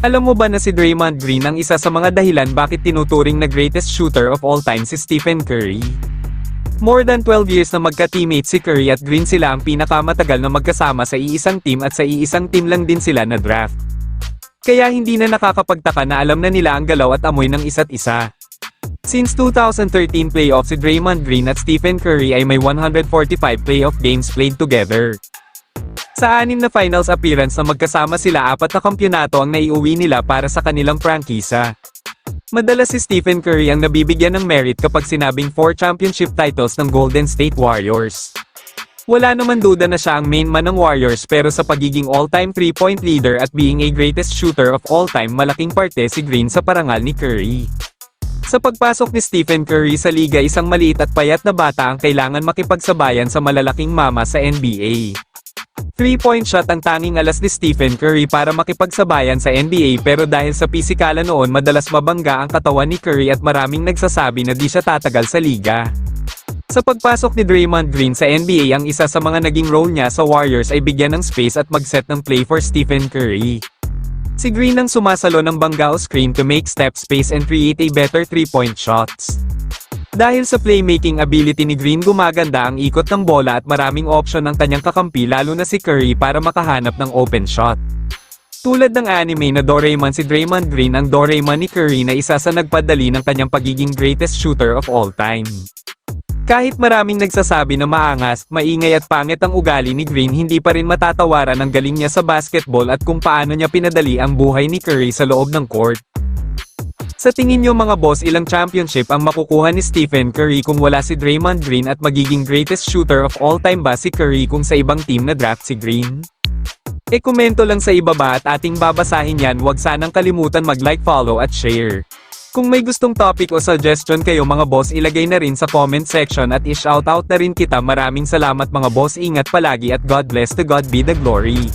Alam mo ba na si Draymond Green ang isa sa mga dahilan bakit tinuturing na greatest shooter of all time si Stephen Curry? More than 12 years na magka-teammate si Curry at Green sila ang pinakamatagal na magkasama sa iisang team at sa iisang team lang din sila na draft. Kaya hindi na nakakapagtaka na alam na nila ang galaw at amoy ng isa't isa. Since 2013 playoff si Draymond Green at Stephen Curry ay may 145 playoff games played together. Sa anim na finals appearance na magkasama sila apat na kampyonato ang naiuwi nila para sa kanilang prangkisa. Madalas si Stephen Curry ang nabibigyan ng merit kapag sinabing 4 championship titles ng Golden State Warriors. Wala naman duda na siya ang main man ng Warriors pero sa pagiging all-time 3-point leader at being a greatest shooter of all time malaking parte si Green sa parangal ni Curry. Sa pagpasok ni Stephen Curry sa liga isang maliit at payat na bata ang kailangan makipagsabayan sa malalaking mama sa NBA. 3-point shot ang tanging alas ni Stephen Curry para makipagsabayan sa NBA pero dahil sa pisikalan noon madalas mabangga ang katawan ni Curry at maraming nagsasabi na di siya tatagal sa liga. Sa pagpasok ni Draymond Green sa NBA ang isa sa mga naging role niya sa Warriors ay bigyan ng space at mag-set ng play for Stephen Curry. Si Green ang sumasalo ng bangga o screen to make step space and create a better 3-point shots. Dahil sa playmaking ability ni Green gumaganda ang ikot ng bola at maraming option ng kanyang kakampi lalo na si Curry para makahanap ng open shot. Tulad ng anime na Doraemon si Draymond Green ang Doraemon ni Curry na isa sa nagpadali ng kanyang pagiging greatest shooter of all time. Kahit maraming nagsasabi na maangas, maingay at pangit ang ugali ni Green hindi pa rin matatawaran ang galing niya sa basketball at kung paano niya pinadali ang buhay ni Curry sa loob ng court. Sa tingin niyo mga boss ilang championship ang makukuha ni Stephen Curry kung wala si Draymond Green at magiging greatest shooter of all time ba si Curry kung sa ibang team na draft si Green? E komento lang sa ibaba at ating babasahin yan huwag sanang kalimutan mag-like, follow at share. Kung may gustong topic o suggestion kayo mga boss ilagay na rin sa comment section at i-shoutout na rin kita maraming salamat mga boss ingat palagi at God bless to God be the glory.